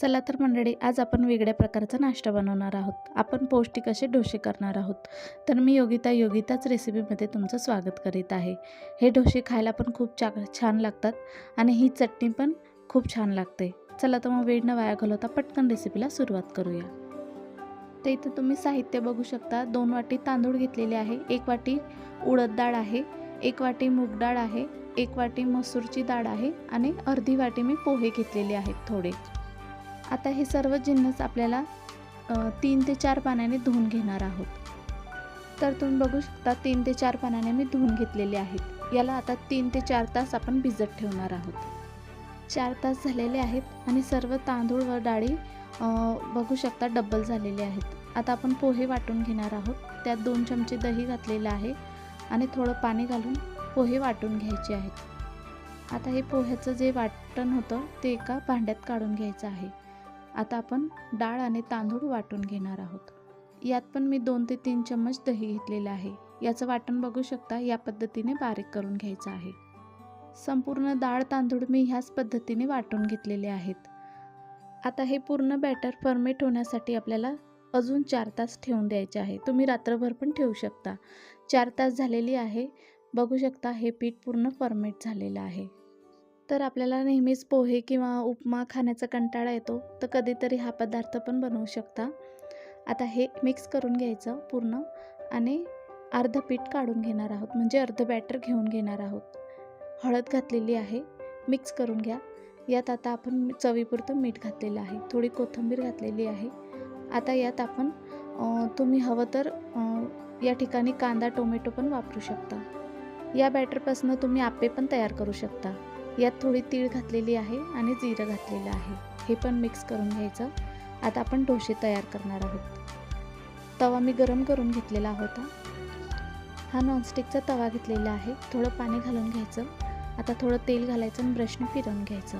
चला तर मंडळी आज आपण वेगळ्या प्रकारचा नाश्ता बनवणार आहोत. आपण पौष्टिक असे डोसे करणार आहोत. तर मी योगिता योगिताच रेसिपीमध्ये तुमचं स्वागत करीत आहे. हे डोसे खायला पण खूप चा छान लागतात आणि ही चटणी पण खूप छान लागते. चला तर मग वेळ न वाया घालवता पटकन रेसिपीला सुरुवात करूया. तर इथं तुम्ही साहित्य बघू शकता. दोन वाटी तांदूळ घेतलेले आहे. एक वाटी उडद डाळ आहे. एक वाटी मूग डाळ आहे. एक वाटी मसूरची डाळ आहे आणि अर्धी वाटी मी पोहे घेतलेले आहेत थोडे. आता हे सर्व जिन्नस आपल्याला तीन ते चार पाण्याने धुवून घेणार आहोत. तर तुम्ही बघू शकता तीन ते चार पाण्याने मी धुवून घेतलेले आहेत. याला आता तीन ते चार तास आपण भिजत ठेवणार आहोत. चार तास झालेले आहेत आणि सर्व तांदूळ व डाळी बघू शकता डब्बल झालेले आहेत. आता आपण पोहे वाटून घेणार आहोत. त्यात दोन चमचे दही घातलेलं आहे आणि थोडं पाणी घालून पोहे वाटून घ्यायचे आहेत. आता हे पोह्याचं जे वाटण होतं ते एका भांड्यात काढून घ्यायचं आहे. आता आपण डाळ आणि तांदूळ वाटून घेणार आहोत. यात पण मी दोन ते तीन चम्मच दही घेतलेलं आहे. याचं वाटण बघू शकता या पद्धतीने बारीक करून घ्यायचं आहे. संपूर्ण डाळ तांदूळ मी ह्याच पद्धतीने वाटून घेतलेले आहेत. आता हे पूर्ण बॅटर फर्मेट होण्यासाठी आपल्याला अजून चार तास ठेवून द्यायचे आहे. तुम्ही रात्रभर पण ठेवू शकता. चार तास झालेली आहे. बघू शकता हे पीठ पूर्ण फर्मेट झालेलं आहे. तर आपल्याला नेहमीच पोहे किंवा उपमा खाण्याचा कंटाळा येतो तर कधीतरी हा पदार्थ पण बनवू शकता. आता हे मिक्स करून घ्यायचं पूर्ण आणि अर्ध पीठ काढून घेणार आहोत म्हणजे अर्ध बॅटर घेऊन घेणार आहोत. हळद घातलेली आहे मिक्स करून घ्या. यात आता आपण चवीपुरतं मीठ घातलेलं आहे थोडी कोथिंबीर घातलेली आहे. आता यात आपण तुम्ही हवं तर या ठिकाणी कांदा टोमॅटो पण वापरू शकता. या बॅटरपासून तुम्ही आप्पे पण तयार करू शकता. यात थोडी तीळ घातलेली आहे आणि जिरं घातलेलं आहे. हे पण मिक्स करून घ्यायचं. आता आपण डोसे तयार करणार आहोत. तवा मी गरम करून घेतलेला होता. हा नॉनस्टिकचा तवा घेतलेला आहे. थोडं पाणी घालून घ्यायचं. आता थोडं तेल घालायचं आणि ब्रशने फिरवून घ्यायचं.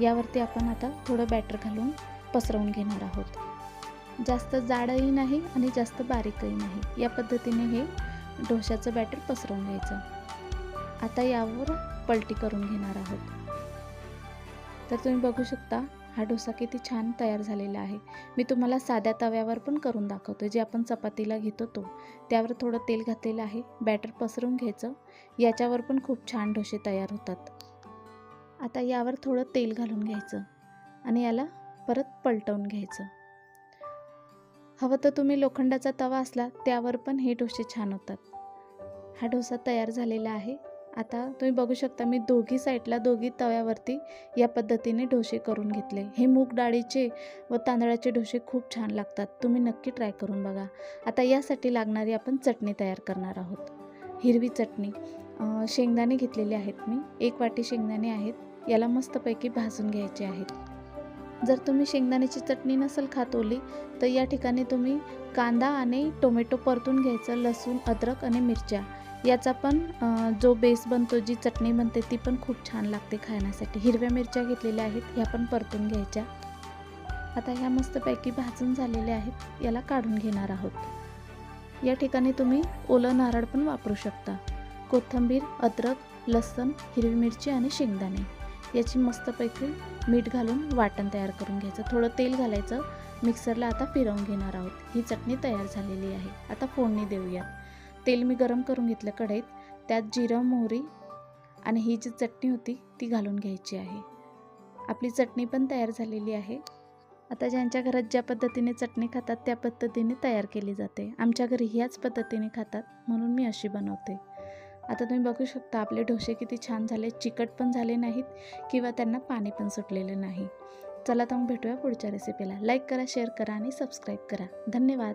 यावरती आपण आता थोडं बॅटर घालून पसरवून घेणार आहोत. जास्त जाडही नाही आणि जास्त बारीकही नाही. या पद्धतीने हे डोशाचं बॅटर पसरवून घ्यायचं. आता यावर पलटी करून घेणार आहोत. तर तुम्ही बघू शकता हा डोसा किती छान तयार झालेला आहे. मी तुम्हाला साध्या तव्यावर पण करून दाखवतो जे आपण चपातीला घेतो तो. त्यावर थोडं तेल घातलेलं आहे बॅटर पसरून घ्यायचं. याच्यावर पण खूप छान डोसे तयार होतात. आता यावर थोडं तेल घालून घ्यायचं आणि याला परत पलटवून घ्यायचं. हवं तर तुम्ही लोखंडाचा तवा असला त्यावर पण हे डोसे छान होतात. हा डोसा तयार झालेला आहे. आता तुम्ही बघू शकता मी दोघी साईडला दोघी तव्यावरती या पद्धतीने डोसे करून घेतले. हे मूग डाळीचे व तांदळाचे डोसे खूप छान लागतात. तुम्ही नक्की ट्राय करून बघा. आता यासाठी लागणारी आपण चटणी तयार करणार आहोत. हिरवी चटणी. शेंगदाणे घेतलेले आहेत मी. एक वाटी शेंगदाणे आहेत. याला मस्तपैकी भाजून घ्यायचे आहेत. जर तुम्ही शेंगदाण्याची चटणी नसेल खात ओली तर या ठिकाणी तुम्ही कांदा आणि टोमॅटो परतून घ्यायचं लसूण अद्रक आणि मिरच्या. याचा पण जो बेस बनतो जी चटणी बनते ती पण खूप छान लागते खाण्यासाठी. हिरव्या मिरच्या घेतलेल्या आहेत ह्या पण परतून घ्यायच्या. आता ह्या मस्तपैकी भाजून झालेल्या आहेत याला काढून घेणार आहोत. या ठिकाणी तुम्ही ओलं नारळ पण वापरू शकता. कोथिंबीर अद्रक लसण हिरवी मिरची आणि शेंगदाणे. याची मस्तपैकी मीठ घालून वाटण तयार करून घ्यायचं. थोडं तेल घालायचं. मिक्सरला आता फिरवून घेणार आहोत. ही चटणी तयार झालेली आहे. आता फोडणी देऊया. तेल मी गरम करून घेतलं कढईत. त्यात जिरं मोहरी आणि ही जी चटणी होती ती घालून घ्यायची आहे. आपली चटणी पण तयार झालेली आहे. आता ज्यांच्या घरात ज्या पद्धतीने चटणी खातात त्या पद्धतीने तयार केली जाते. आमच्या घरी ह्याच पद्धतीने खातात म्हणून मी अशी बनवते. आता तुम्ही बघू शकता आपले डोसे किती छान झाले चिकट पण झाले नाहीत किंवा त्यांना पाणी पण सुटलेलं नाही. चला तर मग भेटूया पुढच्या रेसिपीला लाईक करा शेअर करा आणि सबस्क्राईब करा. धन्यवाद.